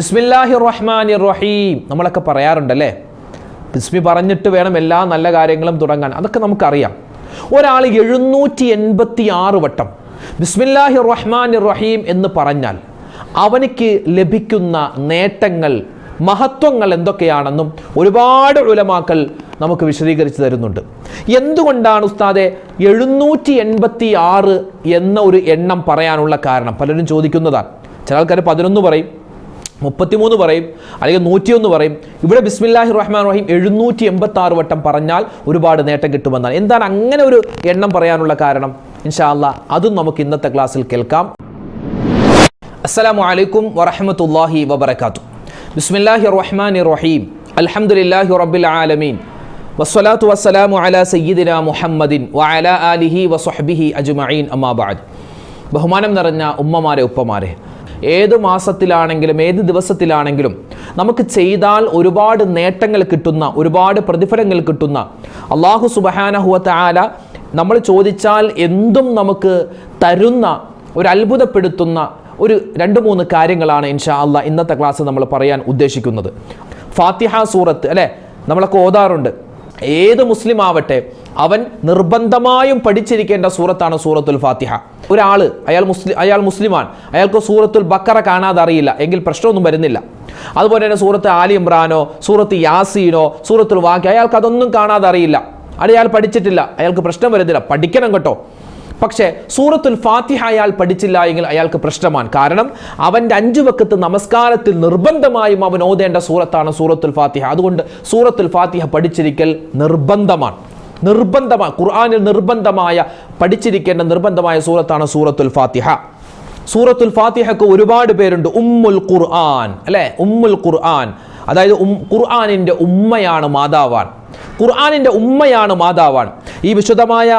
ബിസ്മില്ലാഹി റഹ്മാൻ റഹീം നമ്മളൊക്കെ പറയാറുണ്ടല്ലേ? ബിസ്മി പറഞ്ഞിട്ട് വേണം എല്ലാ നല്ല കാര്യങ്ങളും തുടങ്ങാൻ. അതൊക്കെ നമുക്കറിയാം. ഒരാൾ എഴുന്നൂറ്റി എൺപത്തി ആറ് വട്ടം ബിസ്മില്ലാഹി റഹ്മാൻ റഹീം എന്ന് പറഞ്ഞാൽ അവനിക്ക് ലഭിക്കുന്ന നേട്ടങ്ങൾ മഹത്വങ്ങൾ എന്തൊക്കെയാണെന്നും ഒരുപാട് ഉലമാക്കൾ നമുക്ക് വിശദീകരിച്ച് തരുന്നുണ്ട്. എന്തുകൊണ്ടാണ് ഉസ്താദെ എഴുന്നൂറ്റി എൺപത്തി ആറ് എന്ന ഒരു എണ്ണം പറയാനുള്ള കാരണം? പലരും ചോദിക്കുന്നതാണ്. ചില ആൾക്കാർ പതിനൊന്ന് പറയും. മുപ്പത്തിമൂന്ന് പറയും അല്ലെങ്കിൽ നൂറ്റിയൊന്ന് പറയും. ഇവിടെ ബിസ്മില്ലാഹി റഹ്മാൻ റഹീം എഴുന്നൂറ്റി എൺപത്തി ആറ് വട്ടം പറഞ്ഞാൽ ഒരുപാട് നേട്ടം കിട്ടുമെന്നാണ്. എന്താണ് അങ്ങനെ ഒരു എണ്ണം പറയാനുള്ള കാരണം? ഇൻഷാല്ല അതും നമുക്ക് ഇന്നത്തെ ക്ലാസ്സിൽ കേൾക്കാം. അസ്സലാമു അലൈക്കും വറഹമത്തല്ലാഹി വബർക്കാത്തു ബിസ്മില്ലാഹി റഹ്മാൻ റഹീം. അലഹമുല്ലാഹി റബ്ബിൽ ആലമീൻ. വസ്സലാത്തു വസ്സലാമു അല സയ്യിദിന മുഹമ്മദിൻ വഅല ആലിഹി വസ്വഹ്ബിഹി അജ്മഈൻ. അമ്മാ ബഅദ്. ബഹുമാനം നിറഞ്ഞ ഉമ്മമാരെ ഉപ്പമാരെ ഏത് മാസത്തിലാണെങ്കിലും ഏത് ദിവസത്തിലാണെങ്കിലും നമുക്ക് ചെയ്താൽ ഒരുപാട് നേട്ടങ്ങൾ കിട്ടുന്ന ഒരുപാട് പ്രതിഫലങ്ങൾ കിട്ടുന്ന അള്ളാഹു സുബഹാനഹുവത്ത ആല നമ്മൾ ചോദിച്ചാൽ എന്തും നമുക്ക് തരുന്ന ഒരു അത്ഭുതപ്പെടുത്തുന്ന ഒരു രണ്ട് മൂന്ന് കാര്യങ്ങളാണ് ഇൻഷാ അള്ളാ ഇന്നത്തെ ക്ലാസ് നമ്മൾ പറയാൻ ഉദ്ദേശിക്കുന്നത്. ഫാത്തിഹ സൂറത്ത് അല്ലേ? നമ്മളൊക്കെ ഓതാറുണ്ട്. ഏത് മുസ്ലിം ആവട്ടെ അവൻ നിർബന്ധമായും പഠിച്ചിരിക്കേണ്ട സൂറത്താണ് സൂറത്തുൽ ഫാത്തിഹ. ഒരാൾ അയാൾ മുസ്ലി അയാൾ മുസ്ലിമാണ് അയാൾക്ക് സൂറത്തുൽ ബക്കറ കാണാതെ അറിയില്ല എങ്കിൽ പ്രശ്നമൊന്നും വരുന്നില്ല. അതുപോലെ തന്നെ സൂറത്ത് ആലി ഇമ്രാനോ സൂറത്ത് യാസീനോ സൂറത്തുൽ വാക്കി അയാൾക്ക് അതൊന്നും കാണാതെ അറിയില്ല. അയാൾ പഠിച്ചിട്ടില്ല അയാൾക്ക് പ്രശ്നം വരുന്നില്ല പഠിക്കണം കേട്ടോ. പക്ഷേ സൂറത്തുൽ ഫാത്തിഹ അയാൾ പഠിച്ചില്ല എങ്കിൽ അയാൾക്ക് പ്രശ്നമാണ്. കാരണം അവന്റെ അഞ്ചു വക്കത്ത് നമസ്കാരത്തിൽ നിർബന്ധമായും അവൻ ഓതേണ്ട സൂറത്താണ് സൂറത്തുൽ ഫാത്തിഹ. അതുകൊണ്ട് സൂറത്തുൽ ഫാത്തിഹ പഠിച്ചിരിക്കൽ നിർബന്ധമാണ്. നിർബന്ധമാണ് ഖുർആാനിൽ നിർബന്ധമായ പഠിച്ചിരിക്കേണ്ട നിർബന്ധമായ സൂറത്താണ് സൂറത്തുൽ ഫാത്തിഹ. സൂറത്തുൽ ഫാത്തിഹക്ക് ഒരുപാട് പേരുണ്ട്. ഉമ്മുൽ ഖുർആൻ അല്ലേ? ഉമ്മുൽ ഖുർആൻ. അതായത് ഖുർആാനിന്റെ ഉമ്മയാണ് മാതാവാൻ. ഖുർആനിന്റെ ഉമ്മയാണ് മാതാവാണ്. ഈ വിശുദ്ധമായ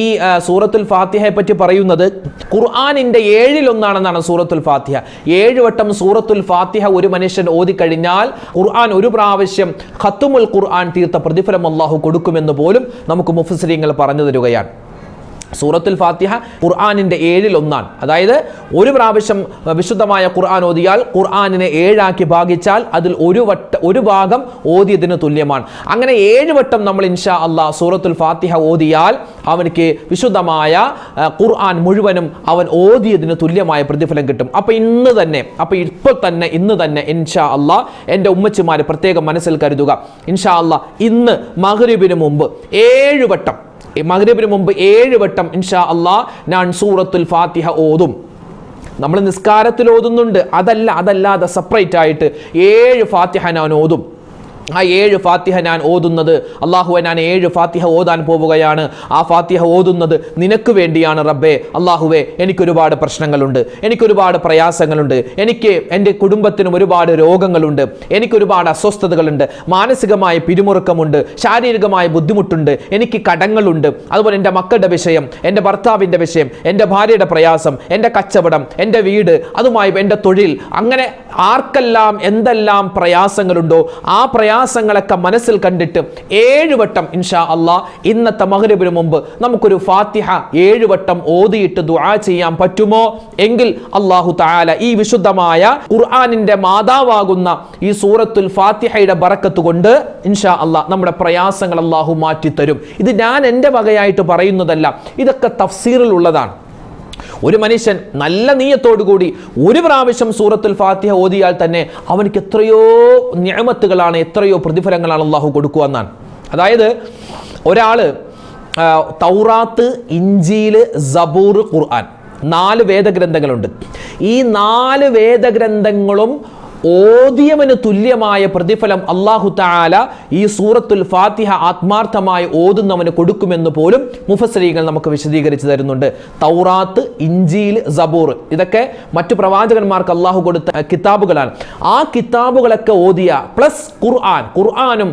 ഈ സൂറത്തുൽ ഫാത്തിഹയെ പറ്റി പറയുന്നത് ഖുർആാനിന്റെ ഏഴിലൊന്നാണെന്നാണ് സൂറത്തുൽ ഫാത്തിഹ. ഏഴ് വട്ടം സൂറത്തുൽ ഫാത്തിഹ ഒരു മനുഷ്യൻ ഓതിക്കഴിഞ്ഞാൽ ഖുർആൻ ഒരു പ്രാവശ്യം ഖത്തുമുൽ ഖുർആൻ തീർത്ത പ്രതിഫലം അള്ളാഹു കൊടുക്കുമെന്ന് പോലും നമുക്ക് മുഫസിരിങ്ങൾ പറഞ്ഞു തരികയാണ്. സൂറത്തുൽ ഫാത്തിഹ ഖുർആാനിന്റെ ഏഴിൽ ഒന്നാണ്. അതായത് ഒരു പ്രാവശ്യം വിശുദ്ധമായ ഖുർആൻ ഓതിയാൽ ഖുർആാനിനെ ഏഴാക്കി ഭാഗിച്ചാൽ അതിൽ ഒരു വട്ട ഒരു ഭാഗം ഓതിയതിന് തുല്യമാണ്. അങ്ങനെ ഏഴ് വട്ടം നമ്മൾ ഇൻഷാ അള്ളാഹ് സൂറത്തുൽ ഫാത്തിഹ ഓതിയാൽ അവനക്ക് വിശുദ്ധമായ ഖുർആൻ മുഴുവനും അവൻ ഓതിയതിന് തുല്യമായ പ്രതിഫലം കിട്ടും. അപ്പോൾ ഇന്ന് തന്നെ അപ്പോൾ ഇപ്പോൾ തന്നെ ഇന്ന് തന്നെ ഇൻഷാ അള്ളാഹ് എന്റെ ഉമ്മച്ചിമാർ പ്രത്യേകം മനസ്സിൽ കരുതുക. ഇൻഷാ അള്ളാഹ് ഇന്ന് മഗ്രിബിന് മുമ്പ് ഏഴ് വട്ടം ഈ മഗ്രിബിന് മുമ്പ് ഏഴ് വട്ടം ഇൻഷാ അള്ളാ ഞാൻ സൂറത്തുൽ ഫാത്തിഹ ഓതും. നമ്മൾ നിസ്കാരത്തിൽ ഓതുന്നുണ്ട്. അതല്ല അതല്ലാതെ സെപ്പറേറ്റ് ആയിട്ട് ഏഴ് ഫാത്തിഹ ഞാൻ ഓതും. ആ ഏഴ് ഫാത്തിഹ ഞാൻ ഓതുന്നത്. അള്ളാഹുവെ ഞാൻ ഏഴ് ഫാത്തിഹ ഓതാൻ പോവുകയാണ്. ആ ഫാത്തിഹ ഓതുന്നത് നിനക്ക് വേണ്ടിയാണ് റബ്ബേ. അള്ളാഹുവെ എനിക്കൊരുപാട് പ്രശ്നങ്ങളുണ്ട്. എനിക്കൊരുപാട് പ്രയാസങ്ങളുണ്ട്. എനിക്ക് എന്റെ കുടുംബത്തിനും ഒരുപാട് രോഗങ്ങളുണ്ട്. എനിക്കൊരുപാട് അസ്വസ്ഥതകളുണ്ട്. മാനസികമായ പിരിമുറുക്കമുണ്ട്. ശാരീരികമായ ബുദ്ധിമുട്ടുണ്ട്. എനിക്ക് കടങ്ങളുണ്ട്. അതുപോലെ എന്റെ മക്കളുടെ വിഷയം എന്റെ ഭർത്താവിന്റെ വിഷയം എന്റെ ഭാര്യയുടെ പ്രയാസം എന്റെ കച്ചവടം എന്റെ വീട് അതുമായി എന്റെ തൊഴിൽ. അങ്ങനെ ആർക്കെല്ലാം എന്തെല്ലാം പ്രയാസങ്ങളുണ്ടോ ആ പ്രയാസങ്ങളൊക്കെ മനസ്സിൽ കണ്ടിട്ട് ഏഴ് വട്ടം ഇൻഷാ അള്ളാ ഇന്നത്തെ മഹരബിന് മുമ്പ് നമുക്കൊരു ഫാത്തിഹ ഏഴ് വട്ടം ഓതിയിട്ട് ദുആ ചെയ്യാൻ പറ്റുമോ? എങ്കിൽ അള്ളാഹു താല ഈ വിശുദ്ധമായ ഖുർആാനിന്റെ മാതാവാകുന്ന ഈ സൂറത്തുൽ ഫാത്തിഹയുടെ ബറക്കത്ത് കൊണ്ട് ഇൻഷാ അള്ളാ നമ്മുടെ പ്രയാസങ്ങൾ അള്ളാഹു മാറ്റിത്തരും. ഇത് ഞാൻ എന്റെ വകയായിട്ട് പറയുന്നതല്ല ഇതൊക്കെ തഫ്സീറിലുള്ളതാണ്. ഒരു മനുഷ്യൻ നല്ല നീയത്തോടുകൂടി ഒരു പ്രാവശ്യം സൂറത്തുൽ ഫാത്തിഹ ഓതിയാൽ തന്നെ അവനക്ക് എത്രയോ ഞാമത്തുകളാണ് എത്രയോ പ്രതിഫലങ്ങളാണ് അള്ളാഹു കൊടുക്കുക എന്നാണ്. അതായത് ഒരാൾ തൗറാത്ത് ഇഞ്ചിയിൽ സബൂർ ഖുർആൻ നാല് വേദഗ്രന്ഥങ്ങളുണ്ട്. ഈ നാല് വേദഗ്രന്ഥങ്ങളും ഓതിയവന് തുല്യമായ പ്രതിഫലം അള്ളാഹു താല ഈ സൂറത്തുൽ ഫാത്തിഹ ആത്മാർത്ഥമായി ഓതുന്നവന് കൊടുക്കുമെന്ന് പോലും മുഫസരീകൾ നമുക്ക് വിശദീകരിച്ചു തരുന്നുണ്ട്. തൗറാത്ത് ഇഞ്ചീൽ സബൂർ ഇതൊക്കെ മറ്റു പ്രവാചകന്മാർക്ക് അള്ളാഹു കൊടുത്ത കിതാബുകളാണ്. ആ കിതാബുകളൊക്കെ ഓതിയ പ്ലസ് ഖുർആൻ ഖുർആാനും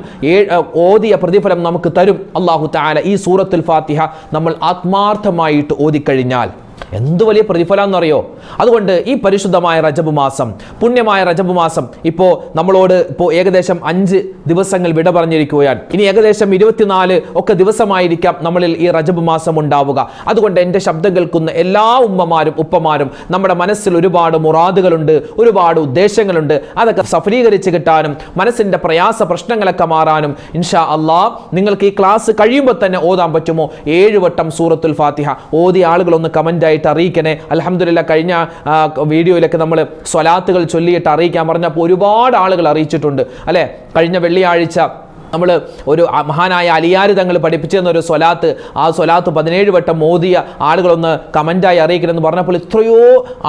ഓതിയ പ്രതിഫലം നമുക്ക് തരും അള്ളാഹു താല ഈ സൂറത്തുൽ ഫാത്തിഹ നമ്മൾ ആത്മാർത്ഥമായിട്ട് ഓതിക്കഴിഞ്ഞാൽ. എന്ത് വലിയ പ്രതിഫലം എന്നറിയോ അതുകൊണ്ട് ഈ പരിശുദ്ധമായ റജബ് മാസം പുണ്യമായ റജബ് മാസം ഇപ്പോൾ നമ്മളോട് ഇപ്പോൾ ഏകദേശം അഞ്ച് ദിവസങ്ങൾ വിട പറഞ്ഞിരിക്കുകയാണ്. ഇനി ഏകദേശം ഇരുപത്തിനാല് ഒക്കെ ദിവസമായിരിക്കാം നമ്മളിൽ ഈ റജബ് മാസം ഉണ്ടാവുക. അതുകൊണ്ട് എന്റെ ശബ്ദം കേൾക്കുന്ന എല്ലാ ഉമ്മമാരും ഉപ്പമാരും നമ്മുടെ മനസ്സിൽ ഒരുപാട് മുറാദുകളുണ്ട് ഒരുപാട് ഉദ്ദേശങ്ങളുണ്ട്. അതൊക്കെ സഫലീകരിച്ച് കിട്ടാനും മനസ്സിന്റെ പ്രയാസ പ്രശ്നങ്ങളൊക്കെ മാറാനും ഇൻഷാ അള്ളാ നിങ്ങൾക്ക് ഈ ക്ലാസ് കഴിയുമ്പോൾ തന്നെ ഓതാൻ പറ്റുമോ? ഏഴ് വട്ടം സൂറത്തുൽ ഫാത്തിഹ. ഓതി ആളുകളൊന്ന് കമന്റായിട്ട് അറിയിക്കണേ. അലഹമില്ല കഴിഞ്ഞ വീഡിയോയിലൊക്കെ നമ്മൾ സ്വലാത്തുകൾ ചൊല്ലിയിട്ട് അറിയിക്കാൻ പറഞ്ഞപ്പോൾ ഒരുപാട് ആളുകൾ അറിയിച്ചിട്ടുണ്ട്. അല്ലേ? കഴിഞ്ഞ വെള്ളിയാഴ്ച നമ്മൾ ഒരു മഹാനായ അലിയാർ തങ്ങൾ പഠിപ്പിച്ചു തന്ന ഒരു സ്വലാത്ത് ആ സ്വലാത്ത് പതിനേഴ് വട്ടം മോദിയ ആളുകളൊന്ന് കമന്റായി അറിയിക്കണമെന്ന് പറഞ്ഞപ്പോൾ എത്രയോ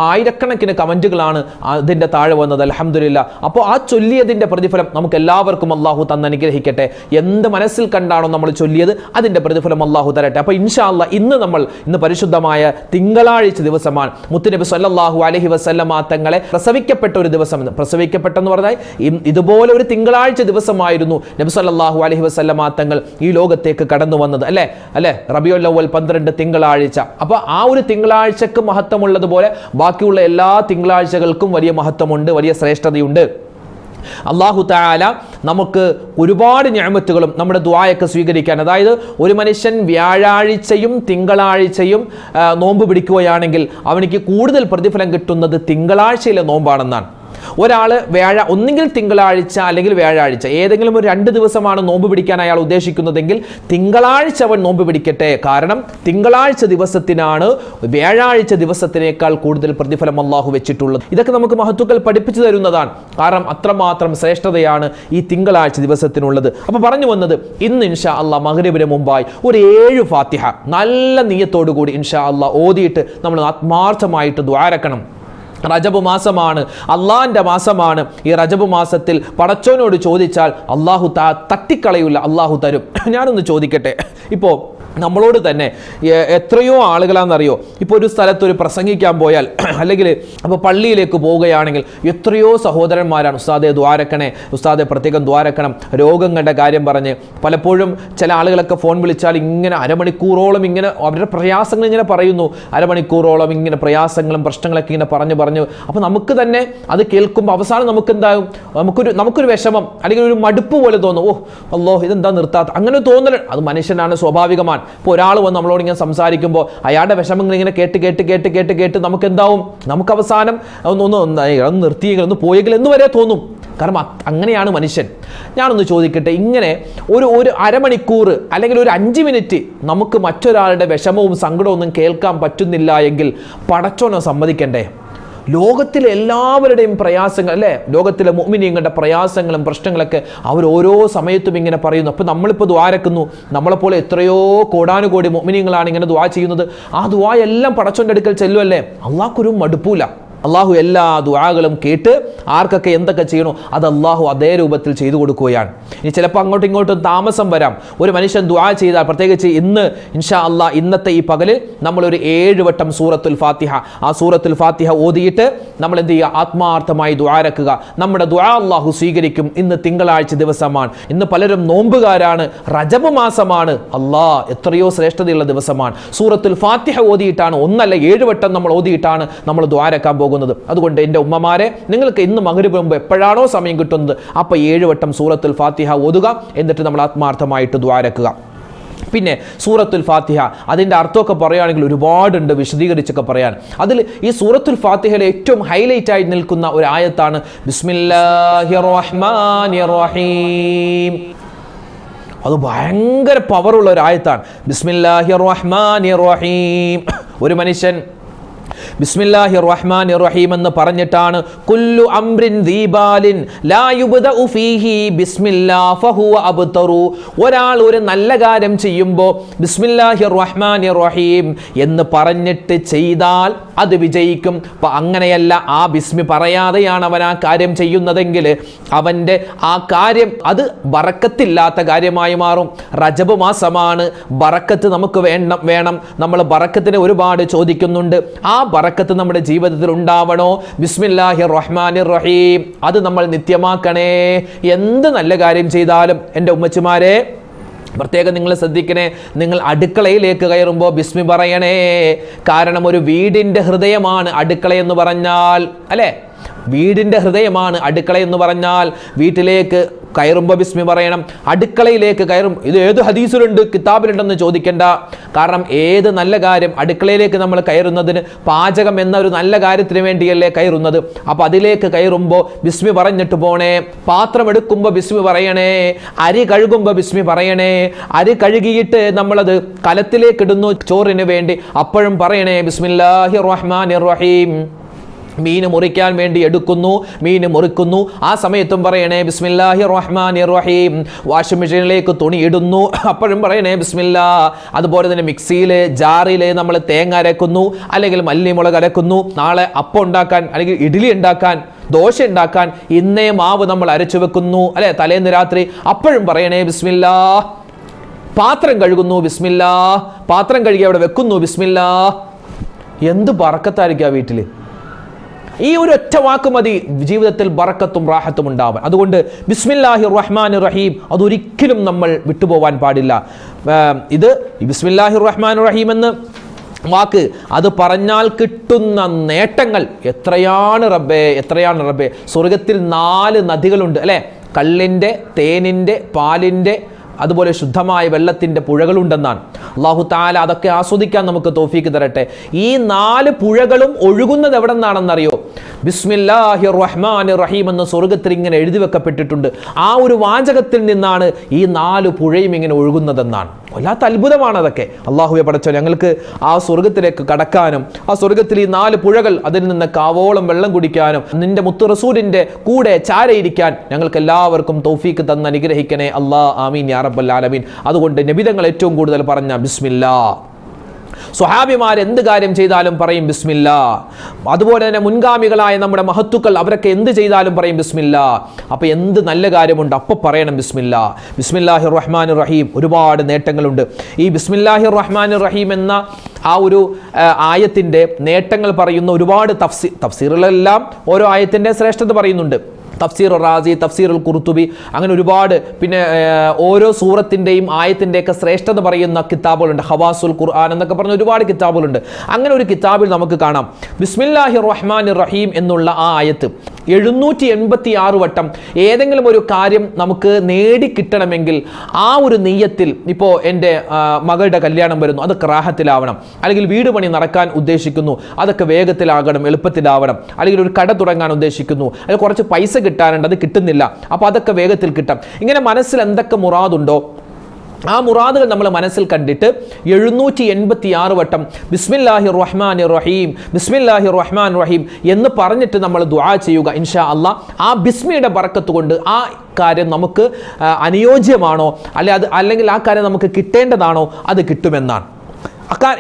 ആയിരക്കണക്കിന് കമന്റുകളാണ് അതിന്റെ താഴെ വന്നത്. അലഹമില്ല അപ്പോൾ ആ ചൊല്ലിയതിന്റെ പ്രതിഫലം നമുക്ക് എല്ലാവർക്കും അള്ളാഹു തന്ന് അനുഗ്രഹിക്കട്ടെ. എന്ത് മനസ്സിൽ കണ്ടാണോ നമ്മൾ ചൊല്ലിയത് അതിന്റെ പ്രതിഫലം അള്ളാഹു തരട്ടെ. അപ്പോൾ ഇൻഷാല്ല ഇന്ന് നമ്മൾ ഇന്ന് പരിശുദ്ധമായ തിങ്കളാഴ്ച ദിവസമാണ്. മുത്തുനബി സല്ലാഹു അലഹി വസല്ലമ തങ്ങളെ പ്രസവിക്കപ്പെട്ട ഒരു ദിവസം പ്രസവിക്കപ്പെട്ടെന്ന് പറഞ്ഞാൽ ഇതുപോലെ ഒരു തിങ്കളാഴ്ച ദിവസമായിരുന്നു. നബി സല്ലല്ലാഹു അലഹി വസല്ലമ തങ്ങൾ ഈ ലോകത്തേക്ക് കടന്നു വന്നത് അല്ലേ? അല്ലേ? റബിയുൽ അവൽ പന്ത്രണ്ട് തിങ്കളാഴ്ച. അപ്പോൾ ആ ഒരു തിങ്കളാഴ്ചക്ക് മഹത്വമുള്ളതുപോലെ ബാക്കിയുള്ള എല്ലാ തിങ്കളാഴ്ചകൾക്കും വലിയ മഹത്വമുണ്ട് വലിയ ശ്രേഷ്ഠതയുണ്ട്. അള്ളാഹു താല നമുക്ക് ഒരുപാട് ഞാമത്തുകളും നമ്മുടെ ദ്വായൊക്കെ സ്വീകരിക്കാൻ. അതായത് ഒരു മനുഷ്യൻ വ്യാഴാഴ്ചയും തിങ്കളാഴ്ചയും നോമ്പ് പിടിക്കുകയാണെങ്കിൽ അവനിക്ക് കൂടുതൽ പ്രതിഫലം കിട്ടുന്നത് തിങ്കളാഴ്ചയിലെ നോമ്പാണെന്നാണ്. ഒരാൾ വ്യാഴ ഒന്നുകിൽ തിങ്കളാഴ്ച അല്ലെങ്കിൽ വ്യാഴാഴ്ച ഏതെങ്കിലും ഒരു രണ്ട് ദിവസമാണ് നോമ്പ് പിടിക്കാൻ അയാൾ ഉദ്ദേശിക്കുന്നതെങ്കിൽ തിങ്കളാഴ്ച അവൻ നോമ്പ് പിടിക്കട്ടെ. കാരണം തിങ്കളാഴ്ച ദിവസത്തിനാണ് വ്യാഴാഴ്ച ദിവസത്തിനേക്കാൾ കൂടുതൽ പ്രതിഫലം അള്ളാഹു വെച്ചിട്ടുള്ളത്. ഇതൊക്കെ നമുക്ക് മഹത്വക്കൾ പഠിപ്പിച്ചു തരുന്നതാണ്. കാരണം അത്രമാത്രം ശ്രേഷ്ഠതയാണ് ഈ തിങ്കളാഴ്ച ദിവസത്തിനുള്ളത്. അപ്പൊ പറഞ്ഞു വന്നത് ഇന്ന് ഇൻഷാ അള്ളാഹ് മകരവിന് മുമ്പായി ഒരു ഏഴ് ഫാത്തിഹ. നല്ല നീയത്തോടു കൂടി ഇൻഷാ അള്ളാഹ് ഓതിയിട്ട് നമ്മൾ ആത്മാർത്ഥമായിട്ട് ദ്വാരക്കണം. റജബ് മാസമാണ് അള്ളാഹിന്റെ മാസമാണ്. ഈ റജബ് മാസത്തിൽ പടച്ചോനോട് ചോദിച്ചാൽ അള്ളാഹു ത തട്ടിക്കളയില്ല അള്ളാഹു തരും. ഞാനൊന്ന് ചോദിക്കട്ടെ. ഇപ്പോൾ നമ്മളോട് തന്നെ എത്രയോ ആളുകളാണെന്നറിയോ? ഇപ്പോൾ ഒരു സ്ഥലത്ത് ഒരു പ്രസംഗിക്കാൻ പോയാൽ അല്ലെങ്കിൽ അപ്പോൾ പള്ളിയിലേക്ക് പോവുകയാണെങ്കിൽ എത്രയോ സഹോദരന്മാരാണ്. ഉസ്താദെ ദ്വാരക്കണേ ഉസ്താദെ പ്രത്യേകം ദ്വാരക്കണം. രോഗങ്ങളുടെ കാര്യം പറഞ്ഞ് പലപ്പോഴും ചില ആളുകളൊക്കെ ഫോൺ വിളിച്ചാൽ ഇങ്ങനെ അരമണിക്കൂറോളം ഇങ്ങനെ അവരുടെ പ്രയാസങ്ങൾ ഇങ്ങനെ പറയുന്നു. അരമണിക്കൂറോളം ഇങ്ങനെ പ്രയാസങ്ങളും പ്രശ്നങ്ങളൊക്കെ ഇങ്ങനെ പറഞ്ഞു പറഞ്ഞു. അപ്പോൾ നമുക്ക് തന്നെ അത് കേൾക്കുമ്പോൾ അവസാനം നമുക്ക് എന്താകും നമുക്കൊരു നമുക്കൊരു വിഷമം അല്ലെങ്കിൽ ഒരു മടുപ്പ് പോലെ തോന്നും. ഓ അല്ലോ ഇതെന്താ നിർത്താത്ത? അങ്ങനെ തോന്നൽ അത് മനുഷ്യനാണ് സ്വാഭാവികമാണ്. ഇപ്പോൾ ഒരാൾ വന്ന് നമ്മളോട് ഇങ്ങനെ സംസാരിക്കുമ്പോൾ അയാളുടെ വിഷമങ്ങൾ ഇങ്ങനെ കേട്ട് കേട്ട് കേട്ട് കേട്ട് കേട്ട് നമുക്ക് എന്താവും നമുക്ക് അവസാനം ഒന്ന് ഒന്ന് നിർത്തിയെങ്കിൽ ഒന്ന് പോയെങ്കിൽ എന്ന് വരെ തോന്നും. കാരണം അങ്ങനെയാണ് മനുഷ്യൻ. ഞാനൊന്ന് ചോദിക്കട്ടെ ഇങ്ങനെ ഒരു ഒരു അരമണിക്കൂർ അല്ലെങ്കിൽ ഒരു അഞ്ച് മിനിറ്റ് നമുക്ക് മറ്റൊരാളുടെ വിഷമവും സങ്കടവും ഒന്നും കേൾക്കാൻ പറ്റുന്നില്ല എങ്കിൽ പടച്ചോനോ സമ്മതിക്കണ്ടേ? ലോകത്തിലെ എല്ലാവരുടെയും പ്രയാസങ്ങൾ അല്ലേ? ലോകത്തിലെ മുഅ്മിനീങ്ങളുടെ പ്രയാസങ്ങളും പ്രശ്നങ്ങളൊക്കെ അവർ ഓരോ സമയത്തും ഇങ്ങനെ പറയുന്നു. അപ്പോൾ നമ്മളിപ്പോൾ ദ്വാരക്കുന്നു നമ്മളെപ്പോലെ എത്രയോ കോടാനുകോടി മുഅ്മിനീങ്ങളാണ് ഇങ്ങനെ ദ്വാ ചെയ്യുന്നത്. ആ ദ്വാ എല്ലാം പടച്ചോന്റെ അടുക്കൽ ചെല്ലുമല്ലേ അള്ളാഹ്ക്കൊരു മടുപ്പൂല അള്ളാഹു എല്ലാ ദുആകളും കേട്ട് ആർക്കൊക്കെ എന്തൊക്കെ ചെയ്യണോ അത് അള്ളാഹു അതേ രൂപത്തിൽ ചെയ്തു കൊടുക്കുകയാണ്. ഇനി ചിലപ്പോൾ അങ്ങോട്ടും ഇങ്ങോട്ടും താമസം വരാം. ഒരു മനുഷ്യൻ ദുആ ചെയ്താൽ പ്രത്യേകിച്ച് ഇന്ന് ഇൻഷാ അള്ളാഹ് ഇന്നത്തെ ഈ പകൽ നമ്മളൊരു ഏഴ് വട്ടം സൂറത്തുൽ ഫാത്തിഹ. ആ സൂറത്തുൽ ഫാത്തിഹ ഓതിയിട്ട് നമ്മൾ എന്ത് ചെയ്യുക? ആത്മാർത്ഥമായി ദുആരക്കുക നമ്മുടെ ദുആ അള്ളാഹു സ്വീകരിക്കും. ഇന്ന് തിങ്കളാഴ്ച ദിവസമാണ്. ഇന്ന് പലരും നോമ്പുകാരാണ്. റജബ് മാസമാണ്. അള്ളാ എത്രയോ ശ്രേഷ്ഠതയുള്ള ദിവസമാണ്. സൂറത്തുൽ ഫാത്തിഹ ഓതിയിട്ടാണ്. ഒന്നല്ല ഏഴ് വട്ടം നമ്മൾ ഓതിയിട്ടാണ് നമ്മൾ ദ്വാരക്കാൻ പോകുന്നത്. അതുകൊണ്ട് എന്റെ ഉമ്മമാരെ നിങ്ങൾക്ക് ഇന്ന് മകരുവ് മുമ്പ് എപ്പോഴാണോ സമയം കിട്ടുന്നത് അപ്പോൾ ഏഴ് വട്ടം സൂറത്തുൽ ഫാത്തിഹ ഓതുക എന്നിട്ട് നമ്മൾ ആത്മാർത്ഥമായിട്ട് ദ്വാരക്കുക പിന്നെ സൂറത്തുൽ ഫാത്തിഹ അതിന്റെ അർത്ഥമൊക്കെ പറയുകയാണെങ്കിൽ ഒരുപാടുണ്ട് വിശദീകരിച്ചൊക്കെ പറയാൻ. അതിൽ ഈ സൂറത്തുൽ ഫാത്തിഹയിലെ ഏറ്റവും ഹൈലൈറ്റ് ആയി നിൽക്കുന്ന ഒരു ആയത്താണ് റഹീം അത് ഭയങ്കര പവറുള്ള ഒരു ആയത്താണ് ബിസ്മില്ലാഹിർ റഹ്മാനിർ റഹീം ഒരു മനുഷ്യൻ ബിസ്മില്ലാഹി റഹ്മാൻ റഹീം എന്ന് പറഞ്ഞിട്ടാണ് കുല്ലു അംറിൻ ദീബാലിൻ ലാ ഫീഹി ബിസ്മില്ലാ ഫഹുവ അബ്തറു. ഒരാൾ ഒരു നല്ല കാര്യം ചെയ്യുമ്പോൾ ബിസ്മില്ലാഹി റഹ്മാൻ റഹീം എന്ന് പറഞ്ഞിട്ട് ചെയ്താൽ അത് വിജയിക്കും. അപ്പൊ അങ്ങനെയല്ല ആ ബിസ്മി പറയാതെയാണ് അവൻ ആ കാര്യം ചെയ്യുന്നതെങ്കിൽ അവന്റെ ആ കാര്യം അത് ബറക്കത്തില്ലാത്ത കാര്യമായി മാറും. റജബ് മാസമാണ് ബറക്കത്ത് നമുക്ക് വേണം വേണം. നമ്മൾ ബറക്കത്തിന് ഒരുപാട് ചോദിക്കുന്നുണ്ട്. ആ ബറക്കത്ത് നമ്മുടെ ജീവിതത്തിൽ ഉണ്ടാവണോ? ബിസ്മില്ലാഹി റഹ്മാൻ റഹീം അത് നമ്മൾ നിത്യമാക്കണേ. എന്ത് നല്ല കാര്യം ചെയ്താലും എന്റെ ഉമ്മച്ചുമാരെ പ്രത്യേകം നിങ്ങൾ ശ്രദ്ധിക്കണേ. നിങ്ങൾ അടുക്കളയിലേക്ക് കയറുമ്പോൾ ബിസ്മി പറയണേ. കാരണം ഒരു വീടിന്റെ ഹൃദയമാണ് അടുക്കള എന്ന് പറഞ്ഞാൽ അല്ലേ? വീടിന്റെ ഹൃദയമാണ് അടുക്കള എന്ന് പറഞ്ഞാൽ വീട്ടിലേക്ക് കയറുമ്പോൾ ബിസ്മി പറയണം. അടുക്കളയിലേക്ക് കയറും. ഇത് ഏത് ഹദീസിലുണ്ട്? കിതാബിലുണ്ടെന്ന് ചോദിക്കേണ്ട. കാരണം ഏത് നല്ല കാര്യം അടുക്കളയിലേക്ക് നമ്മൾ കയറുന്നതിന് പാചകം എന്ന ഒരു നല്ല കാര്യത്തിന് വേണ്ടിയല്ലേ കയറുന്നത്? അപ്പോൾ അതിലേക്ക് കയറുമ്പോൾ ബിസ്മി പറഞ്ഞിട്ട് പോണേ. പാത്രം എടുക്കുമ്പോൾ ബിസ്മി പറയണേ. അരി കഴുകുമ്പോൾ ബിസ്മി പറയണേ. അരി കഴുകിയിട്ട് നമ്മളത് കലത്തിലേക്ക് ഇടുന്നു ചോറിന് വേണ്ടി. അപ്പോഴും പറയണേ ബിസ്മില്ലാഹി റഹ്മാൻ റഹീം. മീന് മുറിക്കാൻ വേണ്ടി എടുക്കുന്നു മീന് മുറിക്കുന്നു. ആ സമയത്തും പറയണേ ബിസ്മില്ലാഹി റഹ്മാൻ റഹീം വാഷിംഗ് മെഷീനിലേക്ക് തുണി ഇടുന്നു. അപ്പോഴും പറയണേ ബിസ്മില്ലാ. അതുപോലെ തന്നെ മിക്സിയിൽ ജാറിൽ നമ്മൾ തേങ്ങ അരക്കുന്നു അല്ലെങ്കിൽ മല്ലിമുളക് അരക്കുന്നു. നാളെ അപ്പം ഉണ്ടാക്കാൻ അല്ലെങ്കിൽ ഇഡ്ഡലി ഉണ്ടാക്കാൻ ദോശ ഉണ്ടാക്കാൻ ഇന്നേ മാവ് നമ്മൾ അരച്ചു വെക്കുന്നു അല്ലെ? തലേന്ന് രാത്രി അപ്പോഴും പറയണേ ബിസ്മില്ലാ. പാത്രം കഴുകുന്നു ബിസ്മില്ലാ. പാത്രം കഴുകി അവിടെ വെക്കുന്നു ബിസ്മില്ലാ. എന്ത് പറക്കത്തായിരിക്കും ആ വീട്ടിൽ ഈ ഒരു ഒറ്റ വാക്ക് മതി ജീവിതത്തിൽ ബറക്കത്തും റാഹത്തും ഉണ്ടാവാൻ. അതുകൊണ്ട് ബിസ്മില്ലാഹി റഹ്മാൻ റഹീം അതൊരിക്കലും നമ്മൾ വിട്ടുപോകാൻ പാടില്ല. ഇത് ബിസ്മില്ലാഹി റഹ്മാൻ റഹീം എന്ന് വാക്ക് അത് പറഞ്ഞാൽ കിട്ടുന്ന നേട്ടങ്ങൾ. എത്രയാണ് റബ്ബേ എത്രയാണ് റബ്ബേ? സ്വർഗത്തിൽ നാല് നദികളുണ്ട് അല്ലേ? കള്ളിന്റെ തേനിന്റെ പാലിന്റെ അതുപോലെ ശുദ്ധമായ വെള്ളത്തിന്റെ പുഴകളുണ്ടെന്നാണ്. അള്ളാഹു താല അതൊക്കെ ആസ്വദിക്കാൻ നമുക്ക് തോഫീക്ക് തരട്ടെ. ഈ നാല് പുഴകളും ഒഴുകുന്നത് എവിടെ നിന്നാണെന്നറിയോ ബിസ്മില്ലാഹി റഹ്മാൻ റഹീം എന്ന് സ്വർഗത്തിൽ ഇങ്ങനെ എഴുതി വെക്കപ്പെട്ടിട്ടുണ്ട്. ആ ഒരു വാചകത്തിൽ നിന്നാണ് ഈ നാല് പുഴയും ഇങ്ങനെ ഒഴുകുന്നതെന്നാണ്. വല്ലാത്ത അത്ഭുതമാണ് അതൊക്കെ. അള്ളാഹുവെ പടച്ചോ ഞങ്ങൾക്ക് ആ സ്വർഗത്തിലേക്ക് കടക്കാനും ആ സ്വർഗത്തിൽ ഈ നാല് പുഴകൾ അതിൽ നിന്ന് കാവോളം വെള്ളം കുടിക്കാനും നിന്റെ മുത്തു റസൂലിന്റെ കൂടെ ചാരയിരിക്കാൻ ഞങ്ങൾക്ക് എല്ലാവർക്കും തൗഫീക്ക് തന്ന് അനുഗ്രഹിക്കണേ. അള്ളാ ആമീൻ യാ റബ്ബൽ ആലമീൻ. അതുകൊണ്ട് നബിതങ്ങൾ ഏറ്റവും കൂടുതൽ പറഞ്ഞ ബിസ്മില്ലാ. സ്വഹാബിമാർ എന്ത് കാര്യം ചെയ്താലും പറയും ബിസ്മില്ല. അതുപോലെ തന്നെ മുൻഗാമികളായ നമ്മുടെ മഹത്തുക്കൾ അവരൊക്കെ എന്ത് ചെയ്താലും പറയും ബിസ്മില്ല. അപ്പോൾ എന്ത് നല്ല കാര്യമുണ്ട് അപ്പോൾ പറയണം ബിസ്മില്ല. ബിസ്മില്ലാഹി റഹ്മാൻ റഹീം ഒരുപാട് നേട്ടങ്ങളുണ്ട്. ഈ ബിസ്മില്ലാഹി റഹ്മാൻ റഹീം എന്ന ആ ഒരു ആയത്തിന്റെ നേട്ടങ്ങൾ പറയുന്ന ഒരുപാട് തഫ്സി തഫ്സീറുകളെല്ലാം ഓരോ ആയത്തിന്റെ ശ്രേഷ്ഠത പറയുന്നുണ്ട്. തഫ്സീർ റാസി തഫ്സീർ ഉൽ കുർത്തുബി അങ്ങനെ ഒരുപാട് പിന്നെ ഓരോ സൂറത്തിന്റെയും ആയത്തിന്റെയൊക്കെ ശ്രേഷ്ഠത പറയുന്ന കിതാബുകളുണ്ട്. ഹവാസുൽ ഖുർആൻ എന്നൊക്കെ പറഞ്ഞ ഒരുപാട് കിതാബുകളുണ്ട്. അങ്ങനെ ഒരു കിതാബിൽ നമുക്ക് കാണാം. ബിസ്മില്ലാഹി റഹ്മാൻ റഹീം എന്നുള്ള ആ ആയത്ത് എഴുന്നൂറ്റി എൺപത്തി ആറ് വട്ടം ഏതെങ്കിലും ഒരു കാര്യം നമുക്ക് നേടിക്കിട്ടണമെങ്കിൽ ആ ഒരു നെയ്യത്തിൽ ഇപ്പോൾ എന്റെ മകളുടെ കല്യാണം വരുന്നു. അത് ക്രാഹത്തിലാവണം. അല്ലെങ്കിൽ വീട് പണി നടക്കാൻ ഉദ്ദേശിക്കുന്നു. അതൊക്കെ വേഗത്തിലാകണം എളുപ്പത്തിലാവണം. അല്ലെങ്കിൽ ഒരു കട തുടങ്ങാൻ ഉദ്ദേശിക്കുന്നു. അല്ലെങ്കിൽ കുറച്ച് പൈസ കിട്ടാനുണ്ട് അത് കിട്ടുന്നില്ല. അപ്പോൾ അതൊക്കെ വേഗത്തിൽ കിട്ടാം. ഇങ്ങനെ മനസ്സിൽ എന്തൊക്കെ മുറാദുണ്ടോ? ആ മുറാദുകൾ നമ്മൾ മനസ്സിൽ കണ്ടിട്ട് എഴുന്നൂറ്റി എൺപത്തി ആറ് വട്ടം ബിസ്മില്ലാഹി റഹ്മാൻ റഹീം ബിസ്മില്ലാഹി റഹ്മാൻ റഹീം എന്ന് പറഞ്ഞിട്ട് നമ്മൾ ദുആ ചെയ്യുക ഇൻഷാ അള്ളാ ആ ബിസ്മിയുടെ ബറക്കത്ത് കൊണ്ട് ആ കാര്യം നമുക്ക് അനുയോജ്യമാണോ? അല്ലെ അത് അല്ലെങ്കിൽ ആ കാര്യം നമുക്ക് കിട്ടേണ്ടതാണോ? അത് കിട്ടുമെന്നാണ്.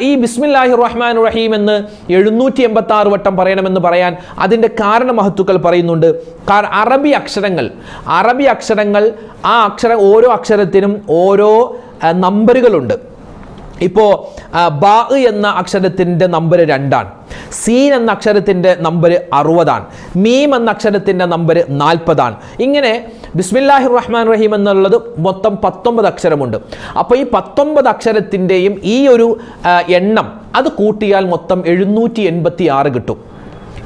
ഈ ബിസ്മില്ലാഹി റഹ്മാൻ റഹീം എന്ന് എഴുന്നൂറ്റി എൺപത്തി ആറ് വട്ടം പറയണമെന്ന് പറയാൻ അതിന്റെ കാരണ മഹത്വക്കൾ പറയുന്നുണ്ട് അറബി അക്ഷരങ്ങൾ. അറബി അക്ഷരങ്ങൾ ആ അക്ഷര ഓരോ അക്ഷരത്തിനും ഓരോ നമ്പറുകളുണ്ട്. ഇപ്പോൾ ബാ എന്ന അക്ഷരത്തിന്റെ നമ്പർ രണ്ടാണ്. സീൻ എന്ന അക്ഷരത്തിന്റെ നമ്പർ അറുപതാണ്. മീം എന്ന അക്ഷരത്തിന്റെ നമ്പർ നാൽപ്പതാണ്. ഇങ്ങനെ ബിസ്മില്ലാഹി റഹ്മാൻ റഹീം എന്നുള്ളത് മൊത്തം പത്തൊമ്പത് അക്ഷരമുണ്ട്. അപ്പോൾ ഈ പത്തൊമ്പത് അക്ഷരത്തിന്റെയും ഈ ഒരു എണ്ണം അത് കൂട്ടിയാൽ മൊത്തം എഴുന്നൂറ്റി എൺപത്തി ആറ് കിട്ടും.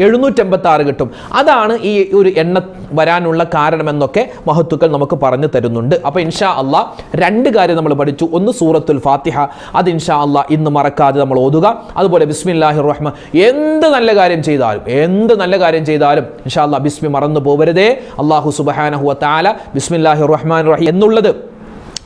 എഴുന്നൂറ്റമ്പത്തി ആറ് കിട്ടും. അതാണ് ഈ ഒരു എണ്ണ വരാനുള്ള കാരണമെന്നൊക്കെ മഹത്തുക്കൾ നമുക്ക് പറഞ്ഞു തരുന്നുണ്ട്. അപ്പോൾ ഇൻഷാ അള്ളാ രണ്ട് കാര്യം നമ്മൾ പഠിച്ചു. ഒന്ന് സൂറത്തുൽ ഫാത്തിഹ. അത് ഇൻഷാ അള്ളാ ഇന്ന് മറക്കാതെ നമ്മൾ ഓതുക. അതുപോലെ ബിസ്മില്ലാഹി റഹ്മാൻ. എന്ത് നല്ല കാര്യം ചെയ്താലും എന്ത് നല്ല കാര്യം ചെയ്താലും ഇൻഷാ അള്ളാ ബിസ്മി മറന്നു പോവരുതേ. അള്ളാഹു സുബഹാനഹു താല ബിസ്മില്ലാഹി റഹ്മാൻ റഹീം. എന്നുള്ളത്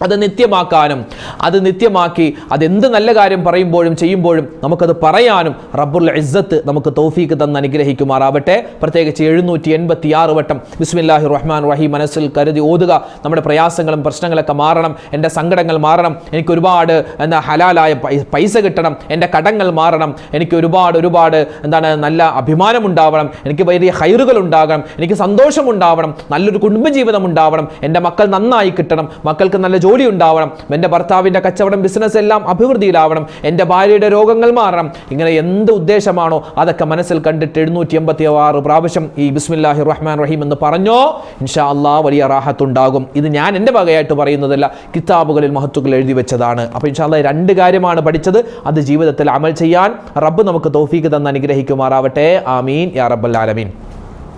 അത് നിത്യമാക്കാനും അത് നിത്യമാക്കി അതെന്ത് നല്ല കാര്യം പറയുമ്പോഴും ചെയ്യുമ്പോഴും നമുക്കത് പറയാനും റബ്ബുൽ ഇസ്സത്ത് നമുക്ക് തൗഫീക്ക് തന്ന് അനുഗ്രഹിക്കുമാറാവട്ടെ. പ്രത്യേകിച്ച് എഴുന്നൂറ്റി എൺപത്തി ആറ് വട്ടം ബിസ്മില്ലാഹി റഹ്മാൻ റഹീം മനസ്സിൽ കരുതി ഓതുക. നമ്മുടെ പ്രയാസങ്ങളും പ്രശ്നങ്ങളൊക്കെ മാറണം എന്റെ സങ്കടങ്ങൾ മാറണം എനിക്ക് ഒരുപാട് എന്താ ഹലാലായ പൈസ കിട്ടണം എന്റെ കടങ്ങൾ മാറണം എനിക്ക് ഒരുപാട് ഒരുപാട് എന്താണ് നല്ല അഭിമാനം ഉണ്ടാവണം എനിക്ക് വലിയ ഹൈറുകൾ ഉണ്ടാകണം എനിക്ക് സന്തോഷമുണ്ടാവണം നല്ലൊരു കുടുംബജീവിതം ഉണ്ടാവണം എന്റെ മക്കൾ നന്നായി കിട്ടണം മക്കൾക്ക് നല്ല ജോലി ജോലി ഉണ്ടാവണം എന്റെ ഭർത്താവിന്റെ കച്ചവടം ബിസിനസ് എല്ലാം അഭിവൃദ്ധിയിലാവണം. എന്റെ ഭാര്യയുടെ രോഗങ്ങൾ മാറണം. ഇങ്ങനെ എന്ത് ഉദ്ദേശമാണോ അതൊക്കെ മനസ്സിൽ കണ്ടിട്ട് എഴുന്നൂറ്റി എൺപത്തി ആറ് പ്രാവശ്യം ഈ ബിസ്മില്ലാഹി റഹ്മാൻ റഹീം എന്ന് പറഞ്ഞോ ഇൻഷാ അള്ളാ വലിയ റാഹത്തുണ്ടാകും. ഇത് ഞാൻ എന്റെ വകയായിട്ട് പറയുന്നതല്ല കിതാബുകളിൽ മഹത്തുക്കൾ എഴുതി വെച്ചതാണ്. അപ്പോൾ ഇൻഷാ അള്ളാ രണ്ട് കാര്യമാണ് പഠിച്ചത്. അത് ജീവിതത്തിൽ അമൽ ചെയ്യാൻ റബ്ബ് നമുക്ക് തോഫീക്ക് തന്ന് അനുഗ്രഹിക്കുമാറാവട്ടെ. ആമീൻ. യാ റബ്ബൽ ആലമീൻ.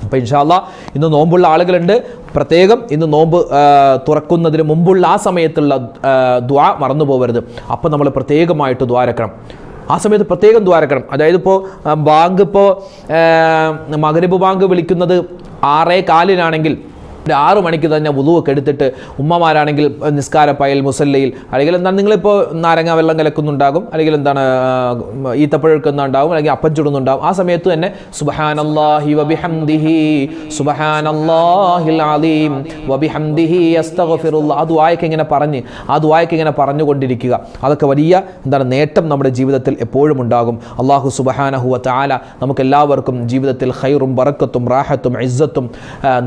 അപ്പോൾ ഇൻഷാല്ല ഇന്ന് നോമ്പുള്ള ആളുകളുണ്ട്. പ്രത്യേകം ഇന്ന് നോമ്പ് തുറക്കുന്നതിന് മുമ്പുള്ള ആ സമയത്തുള്ള ദ്വാ മറന്നു പോകരുത് അപ്പോൾ നമ്മൾ പ്രത്യേകമായിട്ട് ദ്വാരക്കണം ആ സമയത്ത് പ്രത്യേകം ദ്വാരക്കണം അതായത് ഇപ്പോൾ ബാങ്ക് ഇപ്പോൾ മകരബ് ബാങ്ക് വിളിക്കുന്നത് ആറേ കാലിനാണെങ്കിൽ ആറ് മണിക്ക് തന്നെ വുതുവൊക്കെ എടുത്തിട്ട് ഉമ്മമാരാണെങ്കിൽ നിസ്കാര പയൽ മുസല്ലയിൽ. അല്ലെങ്കിൽ എന്താണ് നിങ്ങളിപ്പോൾ നാരങ്ങ വെള്ളം കലക്കുന്നുണ്ടാകും അല്ലെങ്കിൽ എന്താണ് ഈത്തപ്പഴക്കുന്നുണ്ടാകും അല്ലെങ്കിൽ അപ്പം ചുടുന്നുണ്ടാകും ആ സമയത്ത് തന്നെ സുബഹാനല്ലാഹി വബിഹംദിഹി അലീം വബിഹംദിഹി ദുആയൊക്കെ ഇങ്ങനെ പറഞ്ഞ് ആ ദുആയൊക്കെ ഇങ്ങനെ പറഞ്ഞുകൊണ്ടിരിക്കുക. അതൊക്കെ വലിയ എന്താണ് നേട്ടം നമ്മുടെ ജീവിതത്തിൽ എപ്പോഴും ഉണ്ടാകും. അള്ളാഹു സുബഹാനഹു വതആല നമുക്കെല്ലാവർക്കും ജീവിതത്തിൽ ഖൈറും ബറക്കത്തും റാഹത്തും ഇസ്സത്തും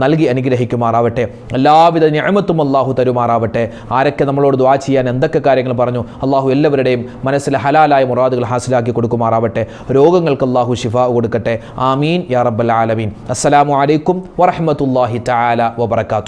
നൽകി നൽകി അനുഗ്രഹിക്കുമാറാവട്ടെ എല്ലാവിധ ഞാമത്തും അള്ളാഹു തരുമാറാവട്ടെ. ആരൊക്കെ നമ്മളോട് ദ്വാ ചെയ്യാൻ എന്തൊക്കെ കാര്യങ്ങൾ പറഞ്ഞു അള്ളാഹു എല്ലാവരുടെയും മനസ്സിലെ ഹലാലായ മുറാദുകൾ ഹാസിലാക്കി കൊടുക്കുമാറാവട്ടെ. രോഗങ്ങൾക്ക് അള്ളാഹു ഷിഫ കൊടുക്കട്ടെ. ആമീൻ. യാ റബ്ബൽ ആലമീൻ. അസ്സലാമു അലൈക്കും വറഹ്മത്തുള്ളാഹി താല വബറകാതുഹു.